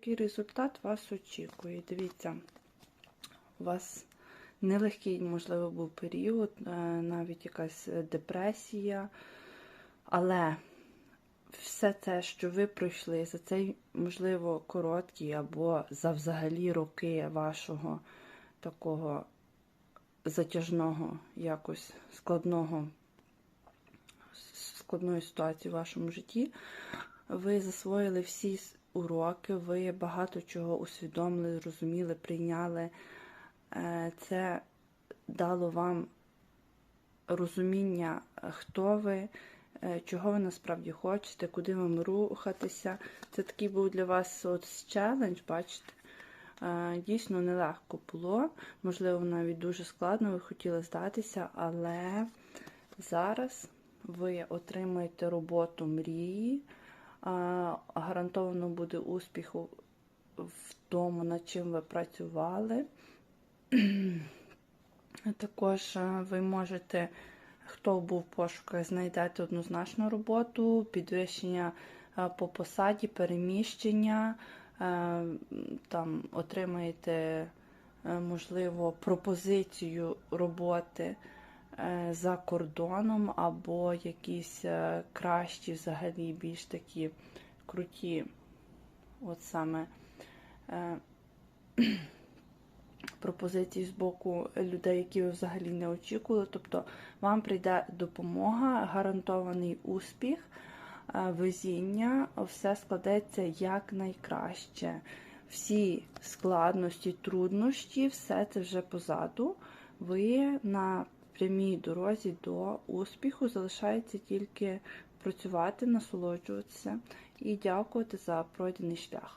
який результат вас очікує. Дивіться, у вас нелегкий, можливо, був період, е, навіть якась депресія, але все це, що ви пройшли за цей, можливо, короткий або за взагалі роки вашого такого затяжного, якось складного, складної ситуації в вашому житті, ви засвоїли всі уроки, ви багато чого усвідомили, зрозуміли, прийняли. Е, Це дало вам розуміння, хто ви, е, чого ви насправді хочете, куди вам рухатися. Це такий був для вас от челендж, бачите. Е, Дійсно нелегко було, можливо, навіть дуже складно, ви хотіли здатися, але зараз ви отримаєте роботу мрії, гарантовано буде успіху в тому, над чим ви працювали. Також е, ви можете, хто був в пошуках, знайдете однозначну роботу, підвищення е, по посаді, переміщення, е, там отримаєте, можливо, пропозицію роботи за кордоном, або якісь е, кращі, взагалі, більш такі круті, от саме. е, пропозицій з боку людей, які ви взагалі не очікували. Тобто вам прийде допомога, гарантований успіх, е, везіння, все складеться якнайкраще. Всі складності, труднощі, все це вже позаду. Ви на прямій дорозі до успіху залишається тільки працювати, насолоджуватися і дякувати за пройдений шлях.